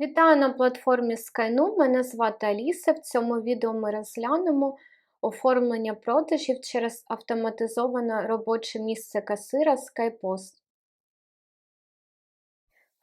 Вітаю на платформі Skynu. Мене звати Аліса. В цьому відео ми розглянемо оформлення продажів через автоматизоване робоче місце касира SkyPost.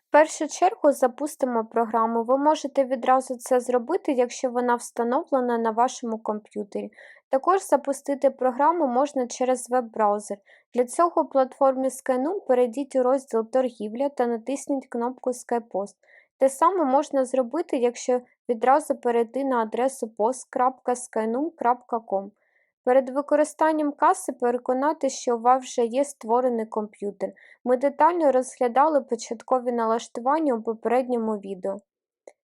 В першу чергу запустимо програму. Ви можете відразу це зробити, якщо вона встановлена на вашому комп'ютері. Також запустити програму можна через веб-браузер. Для цього в платформі Skynu перейдіть у розділ Торгівля та натисніть кнопку SkyPost. Те саме можна зробити, якщо відразу перейти на адресу post.skynum.com. Перед використанням каси переконатися, що у вас вже є створений комп'ютер. Ми детально розглядали початкові налаштування у попередньому відео.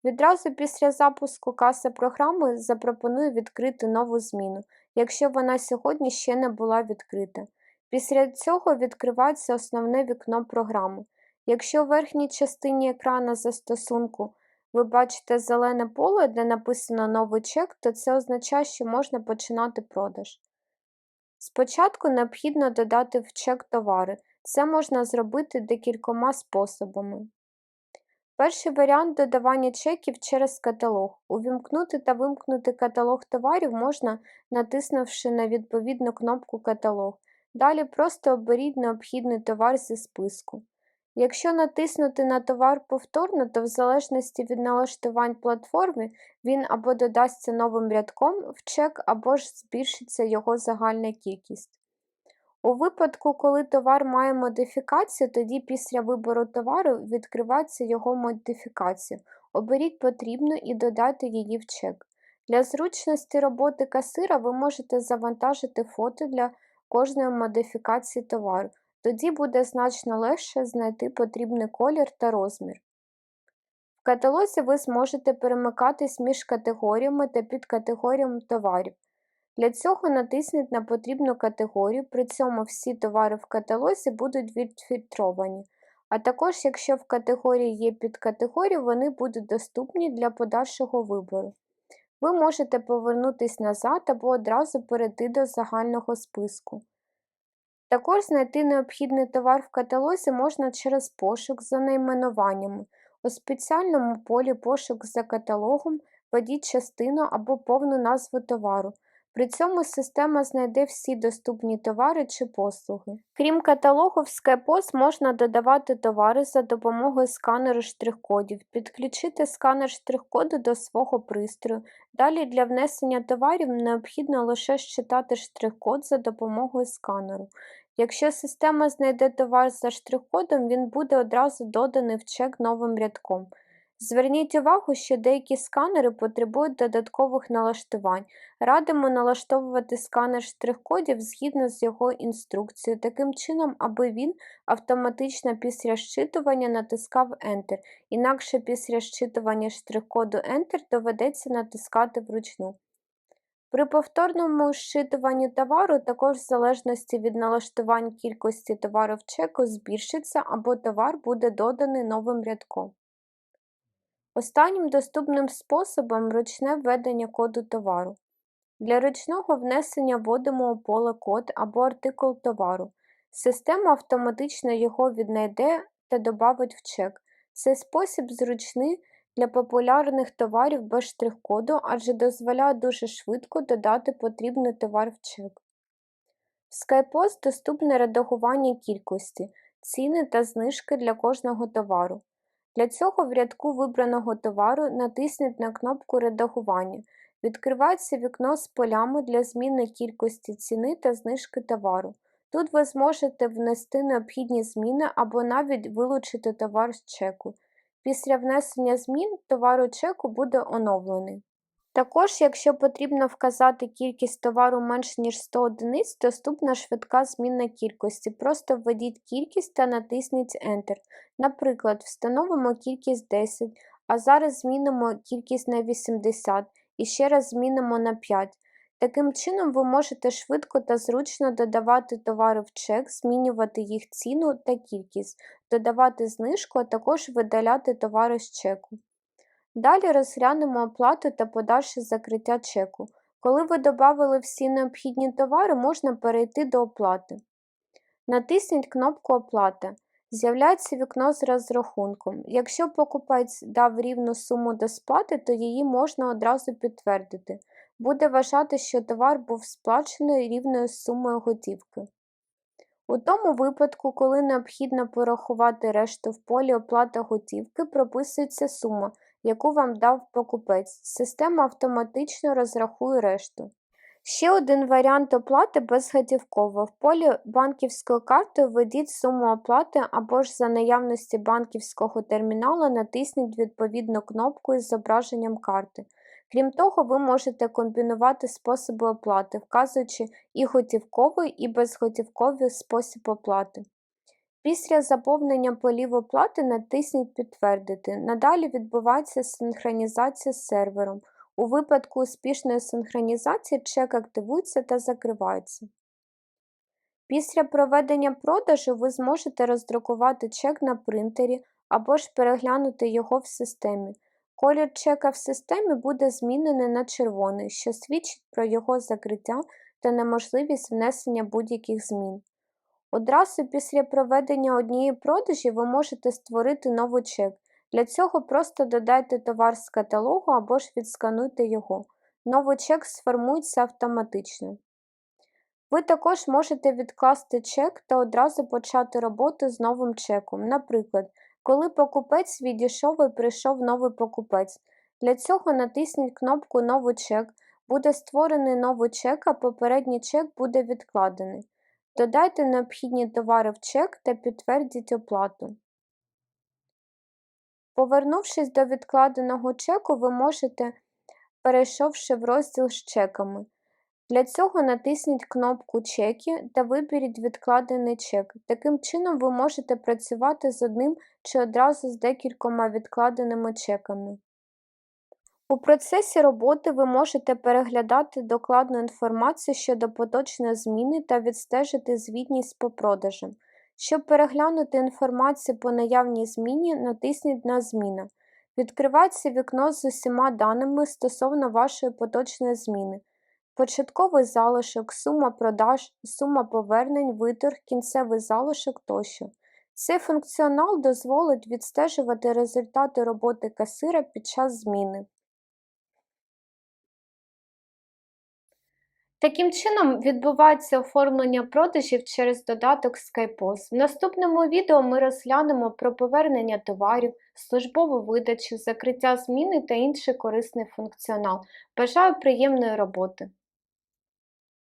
Відразу після запуску каси програми запропоную відкрити нову зміну, якщо вона сьогодні ще не була відкрита. Після цього відкривається основне вікно програми. Якщо в верхній частині екрану застосунку ви бачите зелене поле, де написано новий чек, то це означає, що можна починати продаж. Спочатку необхідно додати в чек товари. Це можна зробити декількома способами. Перший варіант додавання чеків через каталог. Увімкнути та вимкнути каталог товарів можна, натиснувши на відповідну кнопку Каталог. Далі просто оберіть необхідний товар зі списку. Якщо натиснути на товар повторно, то в залежності від налаштувань платформи він або додасться новим рядком в чек, або ж збільшиться його загальна кількість. У випадку, коли товар має модифікацію, тоді після вибору товару відкривається його модифікація. Оберіть потрібну і додайте її в чек. Для зручності роботи касира ви можете завантажити фото для кожної модифікації товару. Тоді буде значно легше знайти потрібний колір та розмір. В каталозі ви зможете перемикатись між категоріями та підкатегоріями товарів. Для цього натисніть на потрібну категорію, при цьому всі товари в каталозі будуть відфільтровані, а також, якщо в категорії є підкатегорії, вони будуть доступні для подальшого вибору. Ви можете повернутися назад або одразу перейти до загального списку. Також знайти необхідний товар в каталозі можна через пошук за найменуваннями. У спеціальному полі Пошук за каталогом введіть частину або повну назву товару. При цьому система знайде всі доступні товари чи послуги. Крім каталогу, в SkyPost можна додавати товари за допомогою сканеру штрих-кодів, підключити сканер штрих-коду до свого пристрою. Далі для внесення товарів необхідно лише считати штрих-код за допомогою сканеру. Якщо система знайде товар за штрих-кодом, він буде одразу доданий в чек новим рядком. Зверніть увагу, що деякі сканери потребують додаткових налаштувань. Радимо налаштовувати сканер штрих-кодів згідно з його інструкцією, таким чином, аби він автоматично після щитування натискав Enter, інакше після щитування штрих-коду Enter доведеться натискати вручну. При повторному щитуванні товару також в залежності від налаштувань кількості товару в чеку збільшиться або товар буде доданий новим рядком. Останнім доступним способом ручне введення коду товару. Для ручного внесення вводимо у поле код або артикул товару. Система автоматично його віднайде та додавить в чек. Цей спосіб зручний для популярних товарів без штрих-коду, адже дозволяє дуже швидко додати потрібний товар в чек. В SkyPost доступне редагування кількості, ціни та знижки для кожного товару. Для цього в рядку вибраного товару натисніть на кнопку Редагування. Відкривається вікно з полями для зміни кількості ціни та знижки товару. Тут ви зможете внести необхідні зміни або навіть вилучити товар з чеку. Після внесення змін товар у чеку буде оновлений. Також, якщо потрібно вказати кількість товару менш ніж 100 одиниць, доступна швидка зміна кількості. Просто введіть кількість та натисніть Enter. Наприклад, встановимо кількість 10, а зараз змінимо кількість на 80 і ще раз змінимо на 5. Таким чином, ви можете швидко та зручно додавати товари в чек, змінювати їх ціну та кількість, додавати знижку, а також видаляти товари з чеку. Далі розглянемо оплату та подальше закриття чеку. Коли ви додали всі необхідні товари, можна перейти до оплати. Натисніть кнопку Оплата. З'являється вікно з розрахунком. Якщо покупець дав рівну суму до сплати, то її можна одразу підтвердити. Буде вважати, що товар був сплачений рівною сумою готівки. У тому випадку, коли необхідно порахувати решту в полі оплата готівки, прописується сума, яку вам дав покупець. Система автоматично розрахує решту. Ще один варіант оплати безготівково. В полі банківської карти введіть суму оплати або ж за наявності банківського терміналу натисніть відповідну кнопку із зображенням карти. Крім того, ви можете комбінувати способи оплати, вказуючи і готівковий, і безготівковий спосіб оплати. Після заповнення полів оплати натисніть Підтвердити. Надалі відбувається синхронізація з сервером. У випадку успішної синхронізації чек активується та закривається. Після проведення продажу ви зможете роздрукувати чек на принтері або ж переглянути його в системі. Колір чека в системі буде змінений на червоний, що свідчить про його закриття та неможливість внесення будь-яких змін. Одразу після проведення однієї продажі ви можете створити новий чек. Для цього просто додайте товар з каталогу або ж відскануйте його. Новий чек сформується автоматично. Ви також можете відкласти чек та одразу почати роботу з новим чеком. Наприклад, коли покупець відійшов і прийшов новий покупець. Для цього натисніть кнопку Новий чек, буде створений новий чек, а попередній чек буде відкладений. Додайте необхідні товари в чек та підтвердіть оплату. Повернувшись до відкладеного чеку, ви можете, перейшовши в розділ з чеками. Для цього натисніть кнопку Чеки та виберіть відкладений чек. Таким чином ви можете працювати з одним чи одразу з декількома відкладеними чеками. У процесі роботи ви можете переглядати докладну інформацію щодо поточної зміни та відстежити звітність по продажам. Щоб переглянути інформацію по наявній зміні, натисніть на Зміна. Відкривається вікно з усіма даними стосовно вашої поточної зміни. Початковий залишок, сума продаж, сума повернень, виторг, кінцевий залишок тощо. Цей функціонал дозволить відстежувати результати роботи касира під час зміни. Таким чином відбувається оформлення продажів через додаток SkyPost. В наступному відео ми розглянемо про повернення товарів, службову видачу, закриття зміни та інший корисний функціонал. Бажаю приємної роботи!